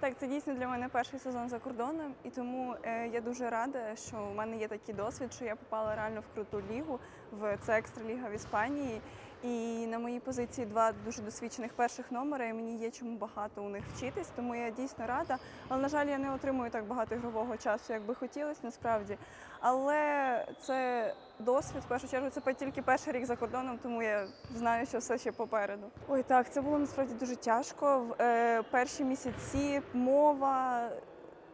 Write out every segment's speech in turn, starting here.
Так, це дійсно для мене перший сезон за кордоном, і тому е, я дуже рада, що в мене є такий досвід, що я попала реально в круту лігу, в це екстраліга в Іспанії. І на моїй позиції два дуже досвідчених перших номера, і мені є чому багато у них вчитись, тому я дійсно рада. Але на жаль, я не отримую так багато ігрового часу, як би хотілося насправді. Але це досвід, в першу чергу, це тільки перший рік за кордоном, тому я знаю, що все ще попереду. Ой, так, це було насправді дуже тяжко. В е, перші місяці мова.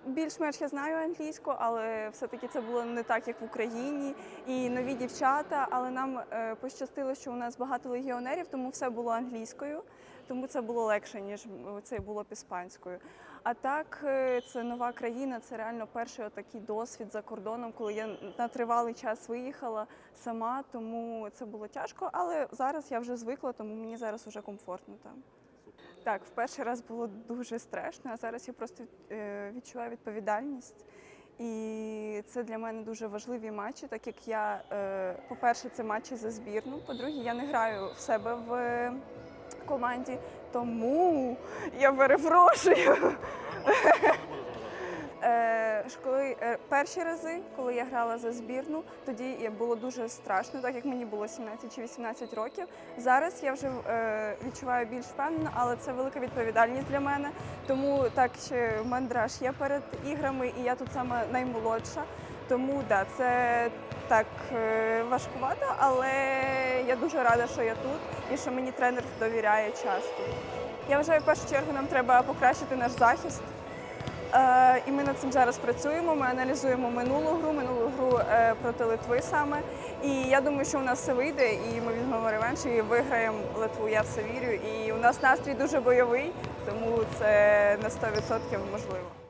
Більш-менш я знаю англійську, але все-таки це було не так, як в Україні. І нові дівчата, але нам е, пощастило, що у нас багато легіонерів, тому все було англійською, тому це було легше, ніж це було б іспанською. А так, е, це нова країна, це реально перший отакий досвід за кордоном, коли я на тривалий час виїхала сама, тому це було тяжко. Але зараз я вже звикла, тому мені зараз вже комфортно там. Так, в перший раз було дуже страшно, а зараз я просто е, відчуваю відповідальність. І це для мене дуже важливі матчі, так як я, е, по-перше, це матчі за збірну. По-друге, я не граю в себе в команді, тому я перепрошую. Коли е, перші рази, коли я грала за збірну, тоді було дуже страшно, так як мені було 17 чи 18 років. Зараз я вже е, відчуваю більш впевнено, але це велика відповідальність для мене. Тому так ще мандраж є перед іграми, і я тут саме наймолодша. Тому да, це так е, важкувато, але я дуже рада, що я тут і що мені тренер довіряє часто. Я вважаю, в першу чергу нам треба покращити наш захист. І ми над цим зараз працюємо. Ми аналізуємо минулу гру, минулу гру е, проти Литви саме. І я думаю, що у нас все вийде, і ми візьмемо реванш і виграємо Литву. Я в це вірю. І у нас настрій дуже бойовий, тому це на 100% можливо.